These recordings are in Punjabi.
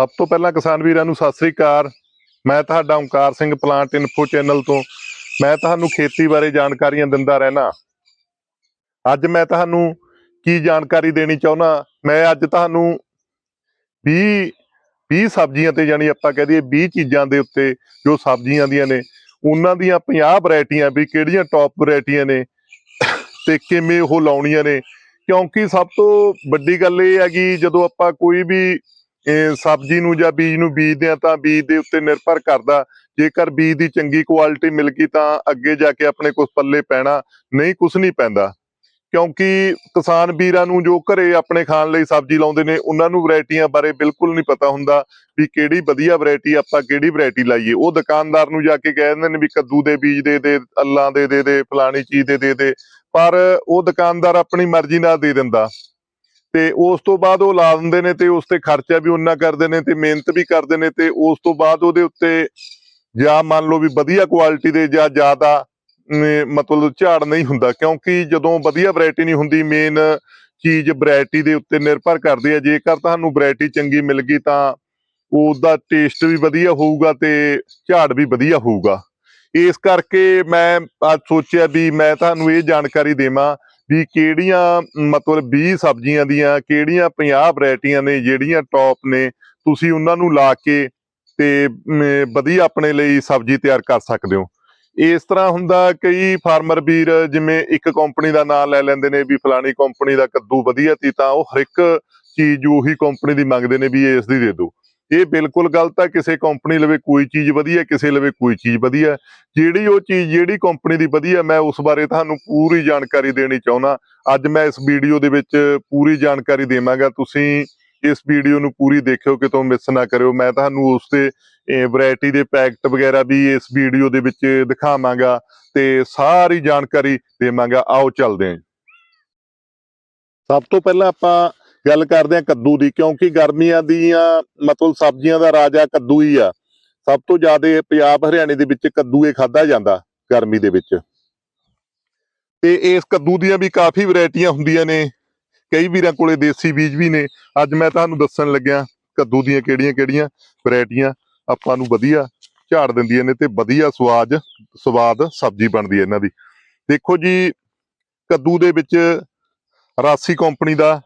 ਸਭ ਤੋਂ ਪਹਿਲਾਂ ਕਿਸਾਨ ਵੀਰਾਂ ਨੂੰ ਸਤਿ ਸ੍ਰੀ ਅਕਾਲ। ਮੈਂ ਤੁਹਾਡਾ Omkar Singh plant info channel ਤੋਂ। ਮੈਂ ਤੁਹਾਨੂੰ ਖੇਤੀ ਬਾਰੇ ਜਾਣਕਾਰੀਆਂ ਦਿੰਦਾ ਰਹਿਣਾ ਅੱਜ ਮੈਂ ਤੁਹਾਨੂੰ ਕੀ ਜਾਣਕਾਰੀ ਦੇਣੀ ਚਾਹੁੰਦਾ ਮੈਂ ਅੱਜ ਤੁਹਾਨੂੰ 20 20 ਸਬਜ਼ੀਆਂ ਤੇ ਜਾਨੀ ਆਪਾਂ ਕਹਿ ਦਈਏ 20 ਚੀਜ਼ਾਂ ਦੇ ਉੱਤੇ ਜੋ ਸਬਜ਼ੀਆਂ ਦੀਆਂ ਨੇ, ਉਹਨਾਂ ਦੀਆਂ 50 ਵੈਰਾਈਟੀਆਂ ਵੀ ਕਿਹੜੀਆਂ ਟੌਪ ਵੈਰਾਈਟੀਆਂ ਨੇ ਤੇ ਕਿਵੇਂ ਉਹ ਲਾਉਣੀਆਂ ਨੇ। ਕਿਉਂਕਿ ਸਭ ਤੋਂ ਵੱਡੀ ਗੱਲ ਇਹ ਹੈਗੀ ਜਦੋਂ ਆਪਾਂ ਕੋਈ ਵੀ ਇਹ ਸਬਜ਼ੀ ਨੂੰ ਜਾਂ ਬੀਜ ਨੂੰ ਬੀਜਦੇ ਆ ਤਾਂ ਬੀਜ ਦੇ ਉੱਤੇ ਨਿਰਭਰ ਕਰਦਾ। ਜੇਕਰ ਬੀਜ ਦੀ ਚੰਗੀ ਕੁਆਲਿਟੀ ਮਿਲ ਗਈ ਤਾਂ ਅੱਗੇ ਜਾ ਕੇ ਆਪਣੇ ਕੁਝ ਪੱਲੇ ਪੈਣਾ ਨਹੀਂ ਕੁਝ ਨਹੀਂ ਪੈਂਦਾ। ਕਿਉਂਕਿ ਕਿਸਾਨ ਵੀਰਾਂ ਨੂੰ ਜੋ ਘਰੇ ਆਪਣੇ ਖਾਣ ਲਈ ਸਬਜ਼ੀ ਲਾਉਂਦੇ ਨੇ, ਉਹਨਾਂ ਨੂੰ ਵੈਰਾਈਟੀਆਂ ਬਾਰੇ ਬਿਲਕੁਲ ਨਹੀਂ ਪਤਾ ਹੁੰਦਾ ਵੀ ਕਿਹੜੀ ਵਧੀਆ ਵੈਰਾਈਟੀ ਆਪਾਂ ਕਿਹੜੀ ਵੈਰਾਈਟੀ ਲਾਈਏ। ਉਹ ਦੁਕਾਨਦਾਰ ਨੂੰ ਜਾ ਕੇ ਕਹਿ ਦਿੰਦੇ ਨੇ ਵੀ ਕੱਦੂ ਦੇ ਬੀਜ ਦੇ ਦੇ, ਅੱਲਾਂ ਦੇ ਦੇ ਦੇ, ਫਲਾਣੀ ਚੀਜ਼ ਦੇ ਦੇ ਦੇ। ਪਰ ਉਹ ਦੁਕਾਨਦਾਰ ਆਪਣੀ ਮਰਜ਼ੀ ਨਾਲ ਦੇ ਦਿੰਦਾ। ਤੇ ਉਸ ਤੋਂ ਬਾਅਦ ਉਹ ਲਾ ਦਿੰਦੇ ਨੇ ਤੇ ਉਸ ਤੇ ਖਰਚਾ ਵੀ ਉਹਨਾਂ ਕਰਦੇ ਨੇ ਤੇ ਮਿਹਨਤ ਵੀ ਕਰਦੇ ਨੇ ਤੇ ਉਸ ਤੋਂ ਬਾਅਦ ਉਹਦੇ ਉੱਤੇ ਜਾਂ ਮੰਨ ਲਓ ਵੀ ਵਧੀਆ ਕੁਆਲਿਟੀ ਦੇ ਜਾਂ ਜ਼ਿਆਦਾ ਮਤਲਬ ਝਾੜ ਨਹੀਂ ਹੁੰਦਾ ਕਿਉਂਕਿ ਜਦੋਂ ਵਧੀਆ ਵੈਰਾਈਟੀ ਨਹੀਂ ਹੁੰਦੀ ਮੇਨ ਚੀਜ਼ ਵੈਰਾਈਟੀ ਦੇ ਉੱਤੇ ਨਿਰਭਰ ਕਰਦੀ ਹੈ। ਜੇਕਰ ਤੁਹਾਨੂੰ ਵੈਰਾਈਟੀ ਚੰਗੀ ਮਿਲ ਗਈ ਤਾਂ ਉਹਦਾ ਟੇਸਟ ਵੀ ਵਧੀਆ ਹੋਊਗਾ ਤੇ ਝਾੜ ਵੀ ਵਧੀਆ ਹੋਊਗਾ। ਇਸ ਕਰਕੇ ਮੈਂ ਅੱਜ ਸੋਚਿਆ ਵੀ ਮੈਂ ਤੁਹਾਨੂੰ ਇਹ ਜਾਣਕਾਰੀ ਦੇਵਾਂ ਵੀ ਕਿਹੜੀਆਂ, ਮਤਲਬ 20 ਸਬਜ਼ੀਆਂ ਦੀਆਂ ਕਿਹੜੀਆਂ 50 ਵੈਰਾਈਟੀਆਂ ਨੇ, ਜਿਹੜੀਆਂ ਟੌਪ ਨੇ, ਤੁਸੀਂ ਉਹਨਾਂ ਨੂੰ ਲਾ ਕੇ ਤੇ ਵਧੀਆ ਆਪਣੇ ਲਈ ਸਬਜ਼ੀ ਤਿਆਰ ਕਰ ਸਕਦੇ ਹੋ। ਇਸ ਤਰ੍ਹਾਂ ਹੁੰਦਾ ਕਈ ਫਾਰਮਰ ਵੀਰ ਜਿਵੇਂ ਇੱਕ ਕੰਪਨੀ ਦਾ ਨਾਮ ਲੈ ਲੈਂਦੇ ਨੇ ਵੀ ਫਲਾਣੀ ਕੰਪਨੀ ਦਾ ਕੱਦੂ ਵਧੀਆ ਸੀ ਤਾਂ ਉਹ ਹਰ ਇੱਕ ਚੀਜ਼ ਉਹੀ ਕੰਪਨੀ ਦੀ ਮੰਗਦੇ ਨੇ ਵੀ ਇਸ ਦੀ ਦੇ ਦਿਓ। ਇਹ ਬਿਲਕੁਲ ਗਲਤ ਹੈ ਕਿਸੇ ਕੰਪਨੀ ਲਵੇ ਕੋਈ ਚੀਜ਼ ਵਧੀਆ, ਕਿਸੇ ਲਵੇ ਕੋਈ ਚੀਜ਼ ਵਧੀਆ। ਜਿਹੜੀ ਉਹ ਚੀਜ਼, ਜਿਹੜੀ ਕੰਪਨੀ ਦੀ ਵਧੀਆ, ਮੈਂ ਉਸ ਬਾਰੇ ਤੁਹਾਨੂੰ ਪੂਰੀ ਜਾਣਕਾਰੀ ਦੇਣੀ ਚਾਹੁੰਦਾ। ਅੱਜ ਮੈਂ ਇਸ ਵੀਡੀਓ ਦੇ ਵਿੱਚ ਪੂਰੀ ਜਾਣਕਾਰੀ ਦੇਵਾਂਗਾ। ਤੁਸੀਂ ਇਸ ਵੀਡੀਓ ਨੂੰ ਪੂਰੀ ਦੇਖਿਓ, ਕਿਤੋਂ ਮਿਸ ਨਾ ਕਰਿਓ। ਮੈਂ ਤੁਹਾਨੂੰ ਉਸ ਦੇ ਵੈਰਾਈਟੀ ਦੇ ਪੈਕਟ ਵਗੈਰਾ ਵੀ ਇਸ ਵੀਡੀਓ ਦੇ ਵਿੱਚ ਦਿਖਾਵਾਂਗਾ ਤੇ ਸਾਰੀ ਜਾਣਕਾਰੀ ਦੇਵਾਂਗਾ। ਆਓ ਚੱਲਦੇ ਹਾਂ ਸਭ ਤੋਂ ਪਹਿਲਾਂ ਆਪਾਂ ਗੱਲ ਕਰਦੇ ਹਾਂ ਕੱਦੂ ਦੀ, ਕਿਉਂਕਿ ਗਰਮੀਆਂ ਦੀਆਂ ਮਤਲਬ ਸਬਜ਼ੀਆਂ ਦਾ ਰਾਜਾ ਕੱਦੂ ਹੀ ਆ। ਸਭ ਤੋਂ ਜ਼ਿਆਦਾ ਪੰਜਾਬ ਹਰਿਆਣੇ ਦੇ ਵਿੱਚ ਕੱਦੂ ਇਹ ਖਾਦਾ ਜਾਂਦਾ ਗਰਮੀ ਦੇ ਵਿੱਚ। ਤੇ ਇਸ ਕੱਦੂ ਦੀਆਂ ਵੀ ਕਾਫੀ ਵੈਰਾਈਟੀਆਂ ਹੁੰਦੀਆਂ ਨੇ। ਕਈ ਵੀਰਾਂ ਕੋਲੇ ਦੇਸੀ ਬੀਜ ਵੀ ਨੇ। ਅੱਜ ਮੈਂ ਤੁਹਾਨੂੰ ਦੱਸਣ ਲੱਗਿਆ ਕੱਦੂ ਦੀਆਂ ਕਿਹੜੀਆਂ ਕਿਹੜੀਆਂ ਵੈਰਾਈਟੀਆਂ ਆਪਾਂ ਨੂੰ ਵਧੀਆ ਝਾੜ ਦਿੰਦੀਆਂ ਨੇ ਤੇ ਵਧੀਆ ਸਵਾਦ ਸਵਾਦ ਸਬਜ਼ੀ ਬਣਦੀ ਹੈ ਇਹਨਾਂ ਦੀ। ਦੇਖੋ ਜੀ, ਕੱਦੂ ਦੇ ਵਿੱਚ ਰਾਸੀ ਕੰਪਨੀ ਦਾ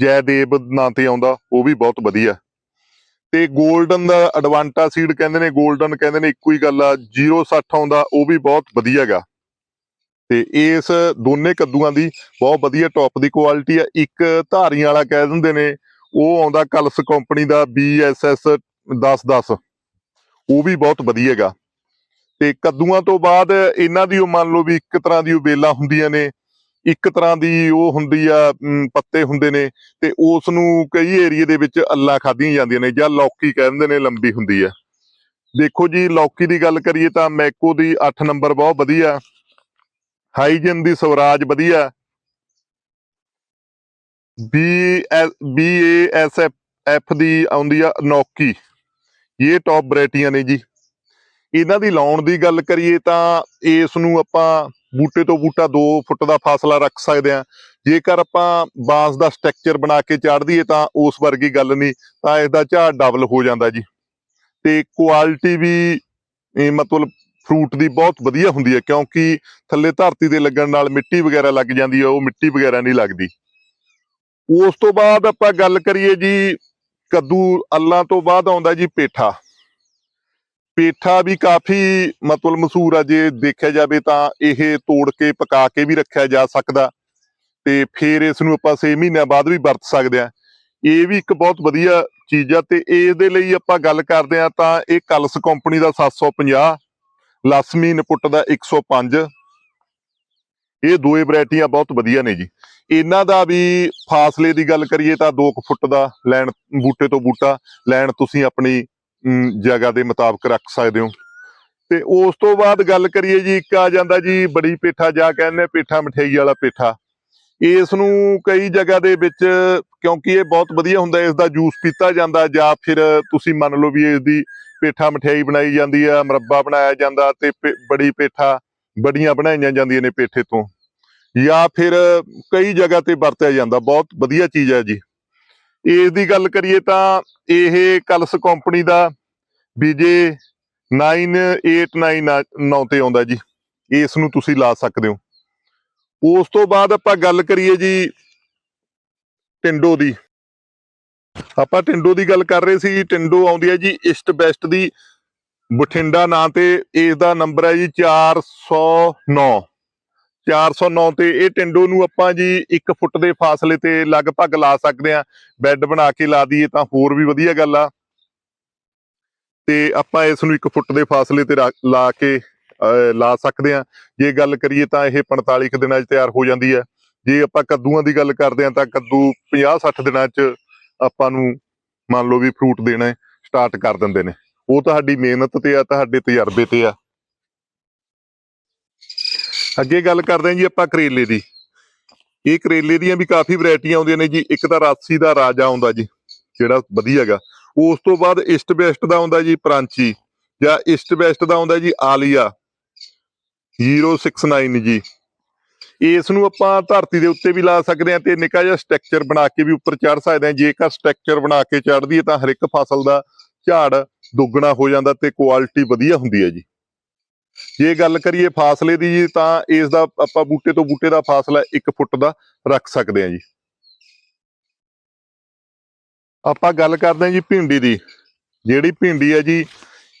ਜੈਦੇਵ ਨਾਂ ਤੇ ਆਉਂਦਾ, ਉਹ ਵੀ ਬਹੁਤ ਵਧੀਆ। ਤੇ 골ਡਨ ਦਾ ਐਡਵਾਂਟਾ ਸੀਡ ਕਹਿੰਦੇ ਨੇ 골ਡਨ ਕਹਿੰਦੇ ਨੇ, ਇੱਕੋ ਹੀ ਗੱਲ ਆ 060 ਆਉਂਦਾ, ਉਹ ਵੀ ਬਹੁਤ ਵਧੀਆ ਹੈਗਾ ਤੇ ਇਸ ਦੋਨੇ ਕੱਦੂਆਂ ਦੀ ਬਹੁਤ ਵਧੀਆ ਟੌਪ ਦੀ ਕੁਆਲਿਟੀ ਆ। ਇੱਕ ਧਾਰੀ ਵਾਲਾ ਕਹਿ ਦਿੰਦੇ ਨੇ, ਉਹ ਆਉਂਦਾ ਕਲਸ ਕੰਪਨੀ ਦਾ BSS 1010 ਉਹ ਵੀ ਬਹੁਤ ਵਧੀਆ ਹੈਗਾ ਤੇ ਕੱਦੂਆਂ ਤੋਂ ਬਾਅਦ ਇਹਨਾਂ ਦੀ ਉਹ ਮੰਨ ਲਓ ਵੀ ਇੱਕ ਤਰ੍ਹਾਂ ਦੀ ਉਹ ਵੇਲਾਂ ਹੁੰਦੀਆਂ ਨੇ ਇੱਕ ਤਰ੍ਹਾਂ ਦੀ ਉਹ ਹੁੰਦੀ ਆ ਪੱਤੇ ਹੁੰਦੇ ਨੇ ਤੇ ਉਸ ਨੂੰ ਕਈ ਏਰੀਏ ਦੇ ਵਿੱਚ ਅੱਲਾ ਖਾਧੀਆਂ ਜਾਂਦੀਆਂ ਨੇ ਜਾਂ ਲੌਕੀ ਕਹਿੰਦੇ ਨੇ, ਲੰਬੀ ਹੁੰਦੀ ਆ। ਦੇਖੋ ਜੀ, ਲੌਕੀ ਦੀ ਗੱਲ ਕਰੀਏ ਤਾਂ ਮੈਕੋ ਦੀ 8 ਨੰਬਰ ਬਹੁਤ ਵਧੀਆ, ਹਾਈਜਨ ਦੀ ਸਵਰਾਜ ਵਧੀਆ, B B A S F F ਦੀ ਆਉਂਦੀ ਆ ਨੌਕੀ, ਇਹ ਟੌਪ ਵੈਰਾਈਟੀਆਂ ਨੇ ਜੀ। ਇਹਨਾਂ ਦੀ ਲਾਉਣ ਦੀ ਗੱਲ ਕਰੀਏ ਤਾਂ ਇਸ ਨੂੰ ਆਪਾਂ ਬੂਟੇ ਤੋਂ ਬੂਟਾ 2 ਫੁੱਟ ਦਾ ਫਾਸਲਾ ਰੱਖ ਸਕਦੇ ਆ ਜੇਕਰ ਆਪਾਂ ਬਾਂਸ ਦਾ ਸਟਰਕਚਰ ਬਣਾ ਕੇ ਚਾੜ ਦਈਏ ਤਾਂ ਉਸ ਵਰਗੀ ਗੱਲ ਨਹੀਂ, ਤਾਂ ਇਸ ਝਾੜ ਡਬਲ ਹੋ ਜਾਂਦਾ ਜੀ। ਤੇ ਕੁਆਲਿਟੀ ਵੀ, ਇਹ ਮਤਲਬ ਫਰੂਟ ਦੀ ਬਹੁਤ ਵਧੀਆ ਹੁੰਦੀ ਹੈ, ਕਿਉਂਕਿ ਥੱਲੇ ਧਰਤੀ ਦੇ ਲੱਗਣ ਨਾਲ ਮਿੱਟੀ ਵਗੈਰਾ ਲੱਗ ਜਾਂਦੀ ਹੈ, ਉਹ ਮਿੱਟੀ ਵਗੈਰਾ ਨਹੀਂ ਲੱਗਦੀ। ਉਸ ਤੋਂ ਬਾਅਦ ਆਪਾਂ ਗੱਲ ਕਰੀਏ ਜੀ, ਕੱਦੂ ਅੱਲਾਂ ਤੋਂ ਬਾਅਦ ਆਉਂਦਾ ਜੀ ਪੇਠਾ। ਪੇਠਾ ਵੀ ਕਾਫੀ ਮਤਲਬ ਮਸ਼ਹੂਰ ਆ, ਜੇ ਦੇਖਿਆ ਜਾਵੇ ਤਾਂ ਇਹ ਤੋੜ ਕੇ ਪਕਾ ਕੇ ਵੀ ਰੱਖਿਆ ਜਾ ਸਕਦਾ ਤੇ ਫਿਰ ਇਸ ਨੂੰ ਆਪਾਂ 6 ਮਹੀਨਿਆਂ ਬਾਅਦ ਵੀ ਵਰਤ ਸਕਦੇ ਆ ਇਹ ਵੀ ਇੱਕ ਬਹੁਤ ਵਧੀਆ ਚੀਜ਼ ਆ ਤੇ ਇਹਦੇ ਲਈ ਆਪਾਂ ਗੱਲ ਕਰਦੇ ਆ ਤਾਂ ਇਹ ਕਲਸ ਕੰਪਨੀ ਦਾ 750 ਲਸਮੀ ਇਨਪੁੱਟ ਦਾ 105 ਇਹ ਦੋਏ ਵੈਰਾਈਟੀਆਂ ਬਹੁਤ ਵਧੀਆ ਨੇ ਜੀ। ਇਹਨਾਂ ਦਾ ਵੀ ਫਾਸਲੇ ਦੀ ਗੱਲ ਕਰੀਏ ਤਾਂ 2 ਫੁੱਟ ਦਾ ਲੈਣ, ਬੂਟੇ ਤੋਂ ਬੂਟਾ ਲੈਣ ਤੁਸੀਂ ਆਪਣੀ ਜਗ੍ਹਾ ਦੇ ਮੁਤਾਬਕ ਰੱਖ ਸਕਦੇ ਹੋ। ਤੇ ਉਸ ਤੋਂ ਬਾਅਦ ਗੱਲ ਕਰੀਏ ਜੀ, ਇੱਕ ਆ ਜਾਂਦਾ ਜੀ, ਬੜੀ ਪੇਠਾ ਜਾਂ ਕਹਿੰਦੇ ਪੇਠਾ ਮਠਿਆਈ ਵਾਲਾ ਪੇਠਾ। ਇਸ ਨੂੰ ਕਈ ਜਗ੍ਹਾ ਦੇ ਵਿੱਚ, ਕਿਉਂਕਿ ਇਹ ਬਹੁਤ ਵਧੀਆ ਹੁੰਦਾ, ਇਸ ਦਾ ਜੂਸ ਪੀਤਾ ਜਾਂਦਾ, ਜਾਂ ਫਿਰ ਤੁਸੀਂ ਮੰਨ ਲਓ ਵੀ ਇਸ ਦੀ ਪੇਠਾ ਮਠਿਆਈ ਬਣਾਈ ਜਾਂਦੀ ਆ, ਮੁਰੱਬਾ ਬਣਾਇਆ ਜਾਂਦਾ, ਤੇ ਪੇ- ਬੜੀ ਪੇਠਾ, ਬੜੀਆਂ ਬਣਾਈਆਂ ਜਾਂਦੀਆਂ ਨੇ ਪੇਠੇ ਤੋਂ। ਜਾਂ ਫਿਰ ਕਈ ਜਗ੍ਹਾ ਤੇ ਵਰਤਿਆ ਜਾਂਦਾ, ਬਹੁਤ ਵਧੀਆ ਚੀਜ਼ ਹੈ ਜੀ। ਇਸ ਦੀ ਗੱਲ ਕਰੀਏ ਤਾਂ ਇਹ ਕਲਸ ਕੰਪਨੀ ਦਾ ਬੀਜੇ 9899 ਤੇ ਆਉਂਦਾ ਜੀ। ਇਸ ਨੂੰ ਤੁਸੀਂ ਲਾ ਸਕਦੇ ਹੋ। ਉਸ ਤੋਂ ਬਾਅਦ ਆਪਾਂ ਗੱਲ ਕਰੀਏ ਜੀ ਟਿੰਡੋ ਦੀ। ਆਪਾਂ ਟਿੰਡੋ ਦੀ ਗੱਲ ਕਰ ਰਹੇ ਸੀ ਟਿੰਡੋ ਆਉਂਦੀ ਹੈ ਜੀ ਇਸਟ ਵੈਸਟ ਦੀ। ਬਠਿੰਡਾ ਨਾਂ ਤੇ ਇਸ ਦਾ ਨੰਬਰ ਹੈ ਜੀ 409 409 ਤੇ ਇਹ ਟਿੰਡੋ ਨੂੰ ਆਪਾਂ ਜੀ 1 ਫੁੱਟ ਦੇ ਫਾਸਲੇ ਤੇ ਲਗਭਗ ਲਾ ਸਕਦੇ ਆ ਬੈੱਡ ਬਣਾ ਕੇ ਲਾ ਦਈਏ ਤਾਂ ਹੋਰ ਵੀ ਵਧੀਆ ਗੱਲ ਆ। ਤੇ ਆਪਾਂ ਇਸ ਨੂੰ 1 ਫੁੱਟ ਦੇ ਫਾਸਲੇ ਤੇ ਲਾ ਕੇ ਅਹ, ਲਾ ਸਕਦੇ ਆ ਜੇ ਗੱਲ ਕਰੀਏ ਤਾਂ ਇਹ 45 ਕੁ ਦਿਨਾਂ 'ਚ ਤਿਆਰ ਹੋ ਜਾਂਦੀ ਹੈ। ਜੇ ਆਪਾਂ ਕੱਦੂਆਂ ਦੀ ਗੱਲ ਕਰਦੇ ਆ ਤਾਂ ਕੱਦੂ 50-60 ਦਿਨਾਂ 'ਚ ਆਪਾਂ ਨੂੰ ਮੰਨ ਲਓ ਵੀ ਫਰੂਟ ਦੇਣਾ ਸਟਾਰਟ ਕਰ ਦਿੰਦੇ ਨੇ। ਉਹ ਤੁਹਾਡੀ ਮਿਹਨਤ ਤੇ ਆ ਤੁਹਾਡੇ ਤਜਰਬੇ ਤੇ ਆ। ਅੱਗੇ ਗੱਲ ਕਰਦੇ ਹਾਂ ਜੀ ਆਪਾਂ ਕਰੇਲੇ ਦੀ। ਇਹ ਕਰੇਲੇ ਦੀਆਂ ਵੀ ਕਾਫੀ ਵੈਰਾਈਟੀਆਂ ਆਉਂਦੀਆਂ ਨੇ ਜੀ। ਇੱਕ ਤਾਂ ਰਾਸੀ ਦਾ ਰਾਜਾ ਆਉਂਦਾ ਜੀ, ਜਿਹੜਾ ਵਧੀਆ ਹੈਗਾ ਉਸ ਤੋਂ ਬਾਅਦ ਈਸਟ ਵੈਸਟ ਦਾ ਆਉਂਦਾ ਜੀ ਪ੍ਰਾਂਚੀ, ਜਾਂ ਈਸਟ ਵੈਸਟ ਦਾ ਆਉਂਦਾ ਜੀ ਆਲੀਆ। 069 ਜੀ। ਇਸ ਨੂੰ ਆਪਾਂ ਧਰਤੀ ਦੇ ਉੱਤੇ ਵੀ ਲਾ ਸਕਦੇ ਹਾਂ ਤੇ ਨਿੱਕਾ ਜਿਹਾ ਸਟਰਕਚਰ ਬਣਾ ਕੇ ਵੀ ਉੱਪਰ ਚੜ ਸਕਦੇ ਹਾਂ। ਜੇਕਰ ਸਟਰਕਚਰ ਬਣਾ ਕੇ ਚੜ ਹੈ ਤਾਂ ਹਰ ਇੱਕ ਫਸਲ ਦਾ ਝਾੜ ਦੁੱਗਣਾ ਹੋ ਜਾਂਦਾ ਤੇ ਕੁਆਲਿਟੀ ਵਧੀਆ ਹੁੰਦੀ ਹੈ ਜੀ। ਜੇ ਗੱਲ ਕਰੀਏ ਫਾਸਲੇ ਦੀ ਜੀ, ਤਾਂ ਇਸ ਦਾ ਆਪਾਂ ਬੂਟੇ ਤੋਂ ਬੂਟੇ ਦਾ ਫਾਸਲਾ 1 ਫੁੱਟ ਦਾ ਰੱਖ ਸਕਦੇ ਹਾਂ ਜੀ। ਆਪਾਂ ਗੱਲ ਕਰਦੇ ਹਾਂ ਜੀ ਭਿੰਡੀ ਦੀ। ਜਿਹੜੀ ਭਿੰਡੀ ਹੈ ਜੀ,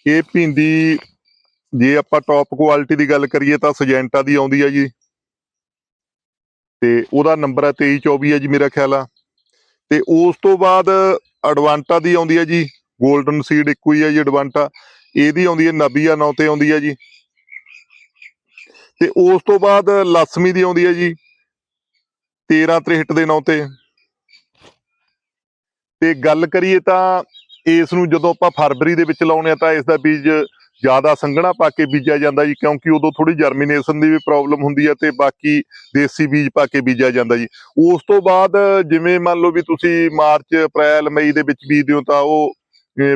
ਇਹ ਭਿੰਡੀ ਜੇ ਆਪਾਂ ਟੌਪ ਕੁਆਲਿਟੀ ਦੀ ਗੱਲ ਕਰੀਏ ਤਾਂ ਸਜੈਂਟਾ ਦੀ ਆਉਂਦੀ ਹੈ ਜੀ। ਤੇ ਉਹਦਾ ਨੰਬਰ ਹੈ 2324 ਹੈ ਜੀ ਮੇਰਾ ਖਿਆਲ ਆ। ਤੇ ਉਸ ਤੋਂ ਬਾਅਦ ਐਡਵਾਂਟਾ ਦੀ ਆਉਂਦੀ ਹੈ ਜੀ 골ਡਨ ਸੀਡ ਇੱਕੋ ਹੀ ਹੈ ਜੀ ਐਡਵਾਂਟਾ ਇਹਦੀ ਆਉਂਦੀ ਹੈ ਨਬੀਆ 9 ਤੇ ਆਉਂਦੀ ਹੈ ਜੀ। ਤੇ ਉਸ ਤੋਂ ਬਾਅਦ ਲక్ష్ਮੀ ਦੀ ਆਉਂਦੀ ਹੈ ਜੀ। 1363 ਦੇ ਨਾਂ ਤੇ। ਤੇ ਗੱਲ ਕਰੀਏ ਤਾਂ ਇਸ ਨੂੰ ਜਦੋਂ ਆਪਾਂ ਫਰਵਰੀ ਦੇ ਵਿੱਚ ਲਾਉਣੇ ਆ ਤਾਂ ਇਸ ਦਾ ਬੀਜ ਜ਼ਿਆਦਾ ਸੰਘਣਾ ਪਾ ਕੇ ਬੀਜਿਆ ਜਾਂਦਾ ਜੀ, ਕਿਉਂਕਿ ਉਦੋਂ ਥੋੜੀ ਜਰਮੀਨੇਸ਼ਨ ਦੀ ਵੀ ਪ੍ਰੋਬਲਮ ਹੁੰਦੀ ਹੈ ਤੇ ਬਾਕੀ ਦੇਸੀ ਬੀਜ ਪਾ ਕੇ ਬੀਜਿਆ ਜਾਂਦਾ ਜੀ। ਉਸ ਤੋਂ ਬਾਅਦ ਜਿਵੇਂ ਮੰਨ ਲਓ ਵੀ ਤੁਸੀਂ ਮਾਰਚ, ਅਪ੍ਰੈਲ, ਮਈ ਦੇ ਵਿੱਚ ਬੀਜਦੇ ਹੋ ਤਾਂ ਉਹ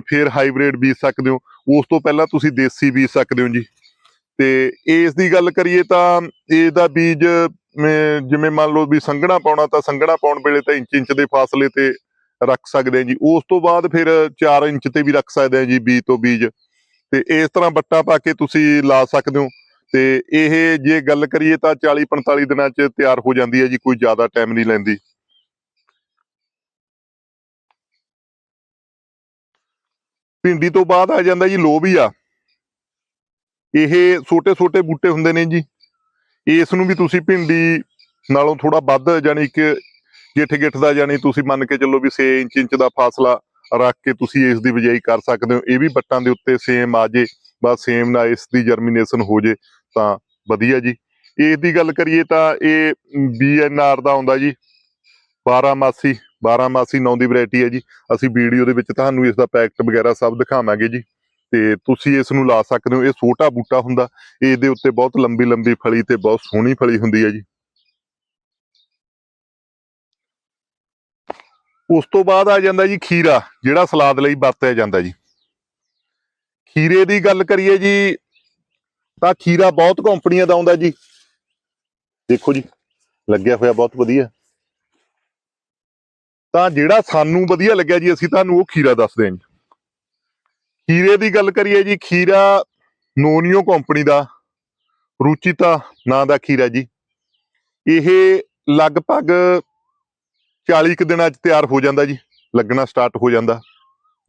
ਫਿਰ ਹਾਈਬ੍ਰਿਡ ਬੀਜ ਸਕਦੇ ਹੋ। ਉਸ ਤੋਂ ਪਹਿਲਾਂ ਤੁਸੀਂ ਦੇਸੀ ਬੀਜ ਸਕਦੇ ਹੋ ਜੀ। ਤੇ ਇਸ ਦੀ ਗੱਲ ਕਰੀਏ ਤਾਂ ਇਸ ਬੀਜ ਜਿਵੇਂ ਮੰਨ ਲਓ ਵੀ ਸੰਘਣਾ ਪਾਉਣਾ ਤਾਂ ਸੰਘਣਾ ਪਾਉਣ ਵੇਲੇ ਤਾਂ ਇੰਚ ਇੰਚ ਦੇ ਫਾਸਲੇ ਤੇ ਰੱਖ ਸਕਦੇ ਹਾਂ ਜੀ। ਉਸ ਤੋਂ ਬਾਅਦ ਫਿਰ 4 ਇੰਚ ਤੇ ਵੀ ਰੱਖ ਸਕਦੇ ਹਾਂ ਜੀ ਬੀਜ ਤੋਂ ਬੀਜ। ਤੇ ਇਸ ਤਰ੍ਹਾਂ ਬੱਟਾ ਪਾ ਕੇ ਤੁਸੀਂ ਲਾ ਸਕਦੇ ਹੋ। ਤੇ ਇਹ ਜੇ ਗੱਲ ਕਰੀਏ ਤਾਂ 40 45 ਦਿਨਾਂ 'ਚ ਤਿਆਰ ਹੋ ਜਾਂਦੀ ਹੈ ਜੀ, ਕੋਈ ਜ਼ਿਆਦਾ ਟਾਈਮ ਨਹੀਂ ਲੈਂਦੀ। ਭਿੰਡੀ ਤੋਂ ਬਾਅਦ ਆ ਜਾਂਦਾ ਜੀ ਲੋਬੀਆ ਇਹ ਛੋਟੇ ਛੋਟੇ ਬੂਟੇ ਹੁੰਦੇ ਨੇ ਜੀ। ਇਸ ਨੂੰ ਵੀ ਤੁਸੀਂ ਭਿੰਡੀ ਨਾਲੋਂ ਥੋੜਾ ਵੱਧ ਜਾਨੀ ਕਿ ਗਿੱਠ ਗਿੱਠ ਦਾ ਜਾਨੀ ਤੁਸੀਂ ਮੰਨ ਕੇ ਚੱਲੋ ਵੀ 6 ਇੰਚ ਇੰਚ ਦਾ ਫਾਸਲਾ ਰੱਖ ਕੇ ਤੁਸੀਂ ਇਸ ਦੀ ਬਿਜਾਈ ਕਰ ਸਕਦੇ ਹੋ। ਇਹ ਵੀ ਬੱਟਾਂ ਦੇ ਉੱਤੇ ਸੇਮ ਆ ਜੇ, ਬਸ ਸੇਮ ਨਾ ਇਸ ਦੀ ਜਰਮੀਨੇਸ਼ਨ ਹੋ ਜੇ ਤਾਂ ਵਧੀਆ ਜੀ। ਇਸ ਦੀ ਗੱਲ ਕਰੀਏ ਤਾਂ ਇਹ ਬੀਐਨਆਰ ਦਾ ਆਉਂਦਾ ਜੀ। 12 ਮਾਸੀ 12 ਮਾਸੀ ਨੌਂ ਦੀ ਵੈਰਾਈਟੀ ਹੈ ਜੀ। ਅਸੀਂ ਵੀਡੀਓ ਦੇ ਵਿੱਚ ਤੁਹਾਨੂੰ ਇਸ ਦਾ ਪੈਕਟ ਵਗੈਰਾ ਸਭ ਦਿਖਾਵਾਂਗੇ ਜੀ। ਤੇ ਤੁਸੀਂ ਇਸ ਨੂੰ ਲਾ ਸਕਦੇ ਹੋ। ਇਹ ਛੋਟਾ ਬੂਟਾ ਹੁੰਦਾ। ਇਹਦੇ ਉੱਤੇ ਬਹੁਤ ਲੰਬੀ ਲੰਬੀ ਫਲੀ ਤੇ ਬਹੁਤ ਸੋਹਣੀ ਫਲੀ ਹੁੰਦੀ ਹੈ ਜੀ। ਉਸ ਤੋਂ ਬਾਅਦ ਆ ਜਾਂਦਾ ਜੀ ਖੀਰਾ, ਜਿਹੜਾ ਸਲਾਦ ਲਈ ਵਰਤਿਆ ਜਾਂਦਾ ਜੀ। ਖੀਰੇ ਦੀ ਗੱਲ ਕਰੀਏ ਜੀ, ਤਾਂ ਖੀਰਾ ਬਹੁਤ ਕੰਪਨੀਆਂ ਦਾ ਆਉਂਦਾ ਜੀ। ਦੇਖੋ ਜੀ, ਲੱਗਿਆ ਹੋਇਆ ਬਹੁਤ ਵਧੀਆ। ਤਾਂ ਜਿਹੜਾ ਸਾਨੂੰ ਵਧੀਆ ਲੱਗਿਆ ਜੀ, ਅਸੀਂ ਤੁਹਾਨੂੰ ਉਹ ਖੀਰਾ ਦੱਸਦੇ ਹਾਂ ਜੀ ਖੀਰੇ ਦੀ ਗੱਲ ਕਰੀਏ ਜੀ, ਖੀਰਾ ਨੋਨੀਓ ਕੰਪਨੀ ਦਾ, ਰੁਚਿਤਾ ਨਾਂ ਦਾ ਖੀਰਾ ਜੀ। ਇਹ ਲਗਭਗ 40 ਕੁ ਦਿਨਾਂ 'ਚ ਤਿਆਰ ਹੋ ਜਾਂਦਾ ਜੀ, ਲੱਗਣਾ ਸਟਾਰਟ ਹੋ ਜਾਂਦਾ।